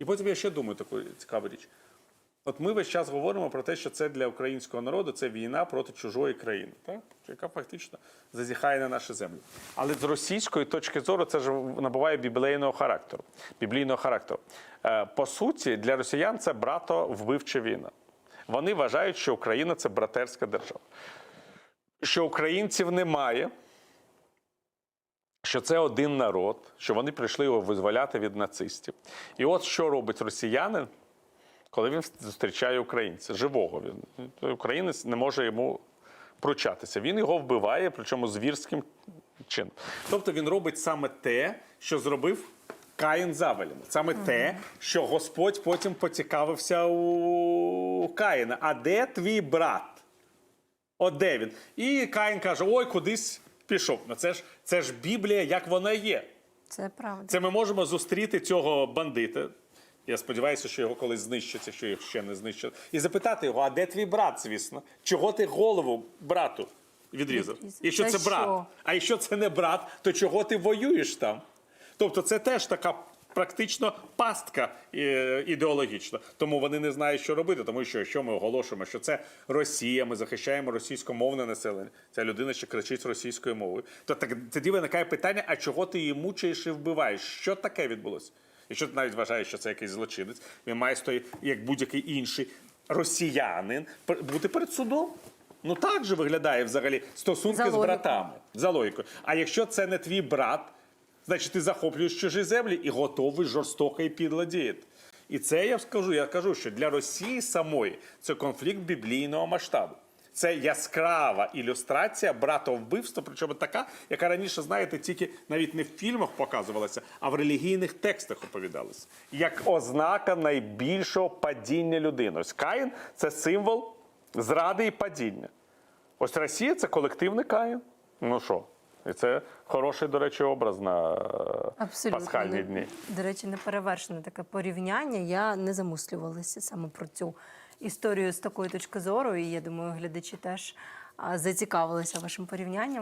І потім я ще думаю таку цікаву річ. От ми весь час говоримо про те, що це для українського народу це війна проти чужої країни, так? яка фактично зазіхає на наші землі. Але з російської точки зору це ж набуває біблійного характеру. Біблійного характеру. Е, По суті, для росіян це брато-вбивча війна. Вони вважають, що Україна це братерська держава, що українців немає, що це один народ, що вони прийшли його визволяти від нацистів. І от що робить росіянин, коли він зустрічає українця, живого він. Українець не може йому пручатися. Він його вбиває, причому звірським чином. Тобто він робить саме те, що зробив Каїн з Авелем. Саме те, що Господь потім поцікавився у Каїна. А де твій брат? От де він? І Каїн каже: ой, кудись пішов. Ну це ж це ж Біблія, як вона є. Це правда. Це ми можемо зустріти цього бандита. Я сподіваюся, що його колись знищать, якщо його ще не знищили. І запитати його: а де твій брат, звісно? Чого ти голову брату відрізав? Відрізав. Якщо За це брат. що? А якщо це не брат, то чого ти воюєш там? Тобто, це теж така. Практично пастка е, ідеологічна, тому вони не знають, що робити. Тому що що ми оголошуємо, що це Росія, ми захищаємо російськомовне населення. Ця людина ще кричить російською мовою. То так тоді виникає питання: а чого ти її мучаєш і вбиваєш? Що таке відбулося? Якщо ти навіть вважаєш, що це якийсь злочинець, він має стоїть, як будь-який інший росіянин, бути перед судом. Ну так же виглядає взагалі стосунки За з братами. За логікою. А якщо це не твій брат, значить ти захоплюєш чужі землі і готовий жорстоко і підло діяти. І це я скажу. Я кажу, що для Росії самої це конфлікт біблійного масштабу. Це яскрава ілюстрація братовбивства, причому така, яка раніше, знаєте, тільки навіть не в фільмах показувалася, а в релігійних текстах оповідалася. Як ознака найбільшого падіння людини. Ось Каїн це символ зради і падіння. Ось Росія це колективний Каїн. Ну що? І це хороший, до речі, образ на е, Абсолютно. пасхальні дні. До речі, неперевершене таке порівняння. Я не замислювалася саме про цю історію з такої точки зору, і я думаю, глядачі теж зацікавилися вашим порівнянням.